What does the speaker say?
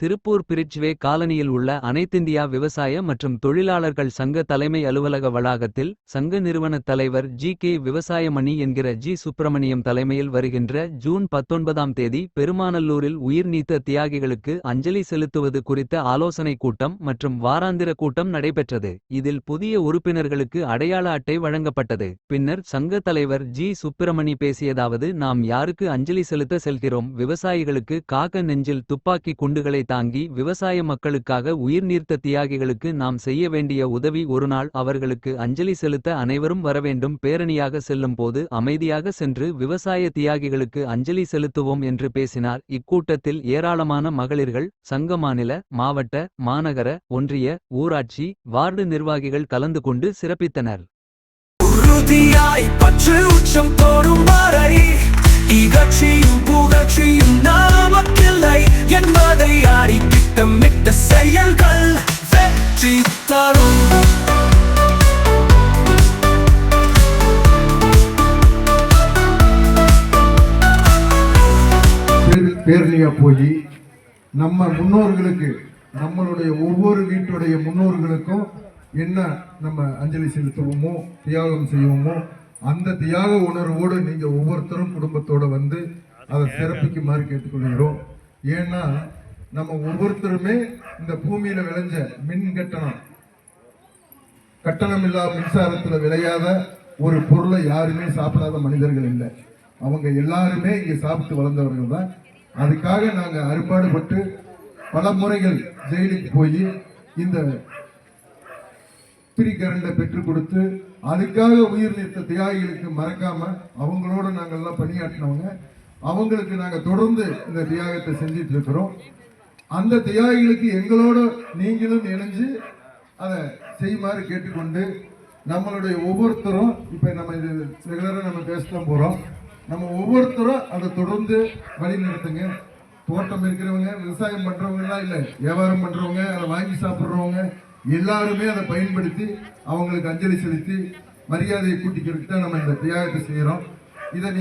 Tiruppur Bridgeway காலனியில் உள்ள அனைத்திந்தியா விவசாய மற்றும் தொழிலாளர்கள் சங்க தலைமை அலுவலக வளாகத்தில் சங்க நிறுவனத் தலைவர் ஜி கே விவசாயமணி என்கிற ஜி சுப்பிரமணியம் தலைமையில் வருகின்ற ஜூன் பத்தொன்பதாம் தேதி பெருமாநல்லூரில் உயிர் நீத்த தியாகிகளுக்கு அஞ்சலி செலுத்துவது குறித்த ஆலோசனைக் கூட்டம் மற்றும் வாராந்திர கூட்டம் நடைபெற்றது. இதில் புதிய உறுப்பினர்களுக்கு அடையாள அட்டை வழங்கப்பட்டது. பின்னர் சங்க தலைவர் ஜி சுப்பிரமணி பேசியதாவது நாம் யாருக்கு அஞ்சலி செலுத்த செல்கிறோம்? விவசாயிகளுக்கு காக்க நெஞ்சில் துப்பாக்கி குண்டுகளை தாங்கி விவசாய மக்களுக்காக உயிர் நீர்த்த தியாகிகளுக்கு நாம் செய்ய வேண்டிய உதவி ஒருநாள் அவர்களுக்கு அஞ்சலி செலுத்த அனைவரும் வரவேண்டும். பேரணியாக செல்லும் போது அமைதியாக சென்று விவசாய தியாகிகளுக்கு அஞ்சலி செலுத்துவோம் என்று பேசினார். இக்கூட்டத்தில் ஏராளமான மகளிர்கள் சங்க மாநில மாவட்ட மாநகர ஒன்றிய ஊராட்சி வார்டு நிர்வாகிகள் கலந்து கொண்டு சிறப்பித்தனர். உறுதியாய் பற்று உச்சம் தோறும் வரை இகழ்ச்சியும் புகழ்ச்சியும் நமக்கில்லை. என் அறி திட்டமிட்ட செயல்கள் வெற்றி தரும். பேர்- போய் நம்ம முன்னோர்களுக்கு நம்மளுடைய ஒவ்வொரு வீட்டுடைய முன்னோர்களுக்கும் என்ன நம்ம அஞ்சலி செலுத்துவோமோ தியாகம் செய்வோமோ அந்த தியாக உணர்வோடு நீங்கள் ஒவ்வொருத்தரும் குடும்பத்தோடு வந்து அதை சிறப்பிக்குமாறு கேட்டுக்கொள்கிறோம். ஏன்னா நம்ம ஒவ்வொருத்தருமே இந்த பூமியில விளைஞ்ச மின் கட்டணம். கட்டணம் இல்லாத மின்சாரத்துல விளையாத ஒரு பொருளை யாருமே சாப்பிடாத மனிதர்கள் இல்லை. அவங்க எல்லாருமே இங்க சாப்பிட்டு வளர்ந்தவர்கள் தான். அதுக்காக நாங்க அறுபாடுபட்டு பல முறைகள் ஜெயிலுக்கு போய் இந்த பிரிகரண்டை பெற்றுக் கொடுத்து அதுக்காக உயிர் நீத்த தியாகிகளுக்கு மறக்காம அவங்களோட நாங்கள்லாம் பணியாற்றினவங்க. அவங்களுக்கு நாங்கள் தொடர்ந்து இந்த தியாகத்தை செஞ்சிட்டு இருக்கிறோம் அந்த தியாகிகளுக்கு எங்களோட நீங்களும் இணைஞ்சு அதை செய்யுமாறு கேட்டுக்கொண்டு நம்மளுடைய ஒவ்வொருத்தரும் இப்போ நம்ம இது ரெகுலராக நம்ம பேசத்தான் போகிறோம் நம்ம ஒவ்வொருத்தரும் அதை தொடர்ந்து வழி நடத்துங்க தோட்டம் இருக்கிறவங்க விவசாயம் பண்ணுறவங்கலாம் இல்லை வியாபாரம் பண்ணுறவங்க அதை வாங்கி சாப்பிட்றவங்க எல்லாருமே அதை பயன்படுத்தி அவங்களுக்கு அஞ்சலி செலுத்தி மரியாதையை கூட்டிக்கிறதுக்கு தான் நம்ம இந்த தியாகத்தை செய்கிறோம் இதை நீ-